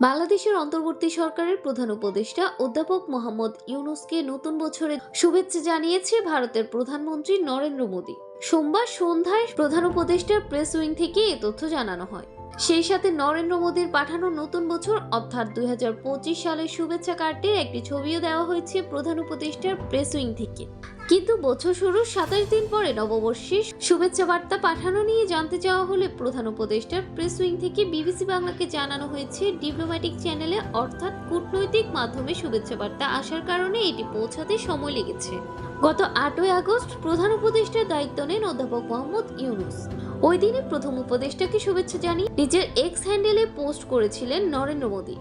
বাংলাদেশের অন্তর্বর্তী সরকারের প্রধান উপদেষ্টা অধ্যাপক মোহাম্মদ ইউনুসকে নতুন বছরের শুভেচ্ছা জানিয়েছে ভারতের প্রধানমন্ত্রী নরেন্দ্র মোদী। সোমবার সন্ধ্যায় প্রধান উপদেষ্টার প্রেস উইং থেকে এ তথ্য জানানো হয়। সেই সাথে নরেন্দ্র মোদীর পাঠানো নতুন বছর অর্থাৎ দুই হাজার পঁচিশ সালের শুভেচ্ছা কার্ডটির একটি ছবিও দেওয়া হয়েছে প্রধান উপদেষ্টার প্রেস উইং থেকে। কিন্তু বছর শুরুর সাতাশ দিন পরে নববর্ষের শুভেচ্ছা বার্তা পাঠানো নিয়ে জানতে চাওয়া হলে প্রধান উপদেষ্টার প্রেস উইং থেকে বিবিসি বাংলাকে জানানো হয়েছে, ডিপ্লোম্যাটিক চ্যানেলে অর্থাৎ কূটনৈতিক মাধ্যমে শুভেচ্ছা বার্তা আসার কারণে এটি পৌঁছাতে সময় লেগেছে। গত আটই আগস্ট প্রধান উপদেষ্টার দায়িত্ব নেন অধ্যাপক মোহাম্মদ ইউনুস। ওই দিনে প্রথম উপদেষ্টাকে শুভেচ্ছা জানিয়ে নিজের এক্স হ্যান্ডেলে পোস্ট করেছিলেন নরেন্দ্র মোদী।